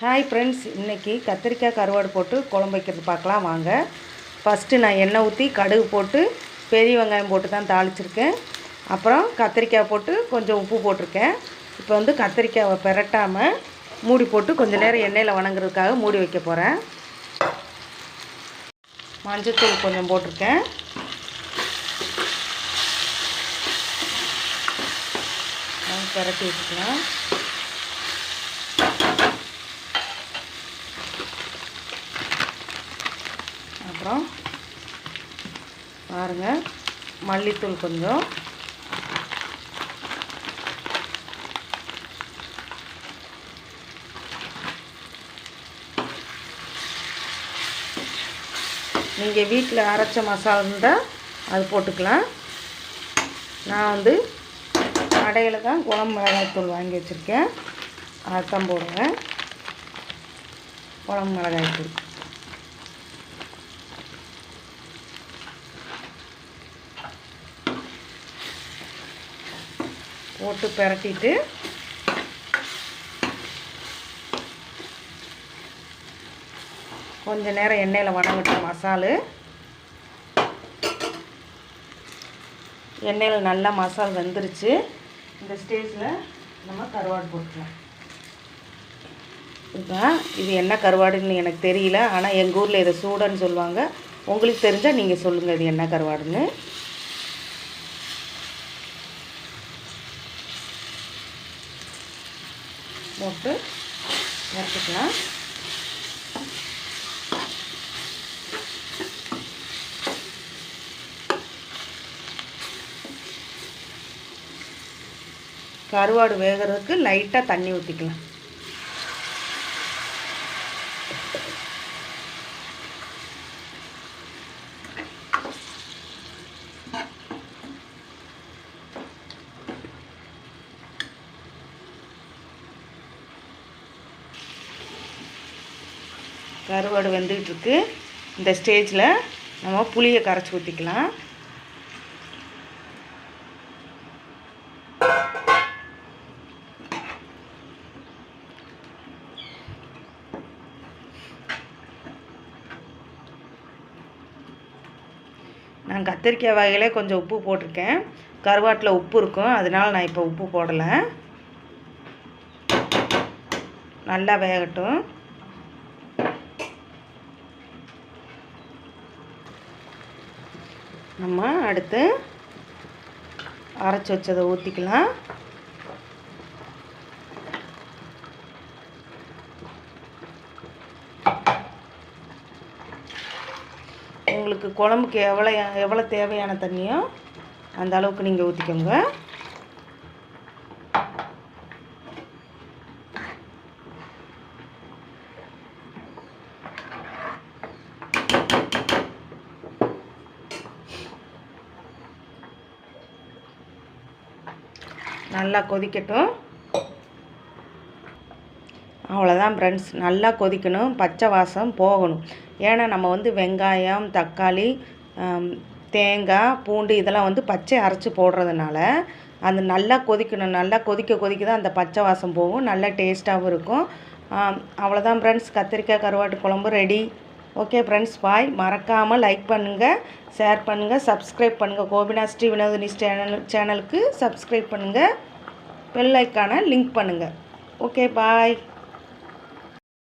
Hi friends இன்றைக்கி கத்திரிக்காய் கருவாடு போட்டு குழம்பு வைக்கிறது பார்க்கலாம் வாங்க. ஃபஸ்ட்டு நான் எண்ணெய் ஊற்றி கடுகு போட்டு பெரிய வெங்காயம் போட்டு தான் தாளிச்சிருக்கேன். அப்புறம் கத்திரிக்காய் போட்டு கொஞ்சம் உப்பு போட்டிருக்கேன். இப்போ வந்து கத்திரிக்காயை பெரட்டாமல் மூடி போட்டு கொஞ்சம் நேரம் எண்ணெயில் வணங்குறதுக்காக மூடி வைக்க போகிறேன் மஞ்சத்தூள் கொஞ்சம் போட்டிருக்கேன். பெரட்டி வச்சுக்கலாம். அப்புறம் பாருங்கள் மல்லித்தூள் கொஞ்சம். நீங்கள் வீட்டில் அரைச்ச மசாலா இருந்தால் அது போட்டுக்கலாம். நான் வந்து கடையில் தான் குழம்பு மிளகாய்த்தூள் வாங்கி வச்சுருக்கேன். அதைத்தான் போடுவேன் குழம்பு மிளகாய்த்தூள் போட்டு பிரட்டிட்டு கொஞ்ச நேரம் எண்ணெயில் வணங்கிட்ட மசாலு. எண்ணெயில் நல்லா மசால் வெந்துருச்சு. இந்த ஸ்டேஜில் நம்ம கருவாடு போட்டுக்கலாம். இது என்ன கருவாடுன்னு எனக்கு தெரியல. ஆனால் எங்கள் ஊரில் இதை சூடன்னு சொல்லுவாங்க. உங்களுக்கு தெரிஞ்சால் நீங்கள் சொல்லுங்கள் இது என்ன கருவாடுன்னு. போட்டு வறுத்துக்கலாம். கருவாடு வேகிறதுக்கு லைட்டாக தண்ணி ஊற்றிக்கலாம் கருவாடு வெந்துகிட்ருக்கு. இந்த ஸ்டேஜில் நம்ம புளியை கரைச்சி ஊற்றிக்கலாம் நான் கத்திரிக்காய் வகையில் கொஞ்சம் உப்பு போட்டிருக்கேன். கருவாட்டில் உப்பு இருக்கும். அதனால் நான் இப்போ உப்பு போடலை. நல்லா வேகட்டும். நம்ம அடுத்து அரைச்சி வச்சதை ஊற்றிக்கலாம் உங்களுக்கு குழம்புக்கு எவ்வளோ எவ்வளோ தேவையான தண்ணியோ அந்த அளவுக்கு நீங்கள் ஊற்றிக்கோங்க நல்லா கொதிக்கட்டும். அவ்வளோதான் ஃப்ரெண்ட்ஸ் நல்லா கொதிக்கணும் பச்சை வாசம் போகணும். ஏன்னா நம்ம வந்து வெங்காயம் தக்காளி தேங்காய் பூண்டு இதெல்லாம் வந்து பச்சை அரைச்சி போடுறதுனால அந்த நல்லா கொதிக்கணும். நல்லா கொதிக்க கொதிக்க தான் அந்த பச்சை வாசம் போகும். நல்லா டேஸ்ட்டாகவும் இருக்கும். அவ்வளோதான் ஃப்ரெண்ட்ஸ் கத்திரிக்காய் கருவாட்டு குழம்பு ரெடி ஓகே ஃப்ரெண்ட்ஸ் பாய் மறக்காமல் லைக் பண்ணுங்கள் ஷேர் பண்ணுங்கள் சப்ஸ்கிரைப் பண்ணுங்கள் கோபினா ஸ்ரீ வினோதினி சேனல் சேனலுக்கு சப்ஸ்கிரைப் பண்ணுங்கள் பெல் லிங்க் பண்ணுங்கள் ஓகே பாய்